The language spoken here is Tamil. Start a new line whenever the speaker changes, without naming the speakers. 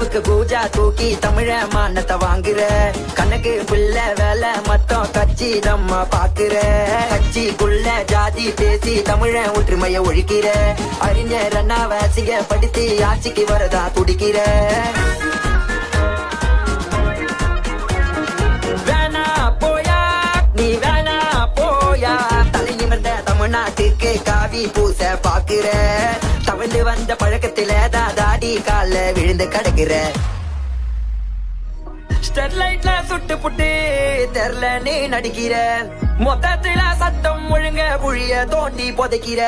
பூஜா தூக்கி தமிழ மானத்தை வாங்குற. கணக்கு பிள்ளை வேலை மொத்தம் கட்சி தம்மா பாக்குற. கட்சிக்குள்ள ஜாதி பேசி தமிழ ஒற்றுமைய ஒழிக்கிற. அறிஞர் அண்ணாவை அசிங்கப்படுத்தி ஆட்சிக்கு வரதா துடிக்கிற. போயா நீ போயா. தமிழ்நாட்டுக்கு காவி பூச பாக்குற. தவழ்ந்து வந்த பழக்கத்தில தாடி கால விழுந்து கிடக்குற. ஸ்டெர்லைட்ல சுட்டு புட்டு தெர்ல நீ நடிக்கிற. மொத்தத்துல சத்தம் ஒழுங்க புழிய தோண்டி புதைக்கிற.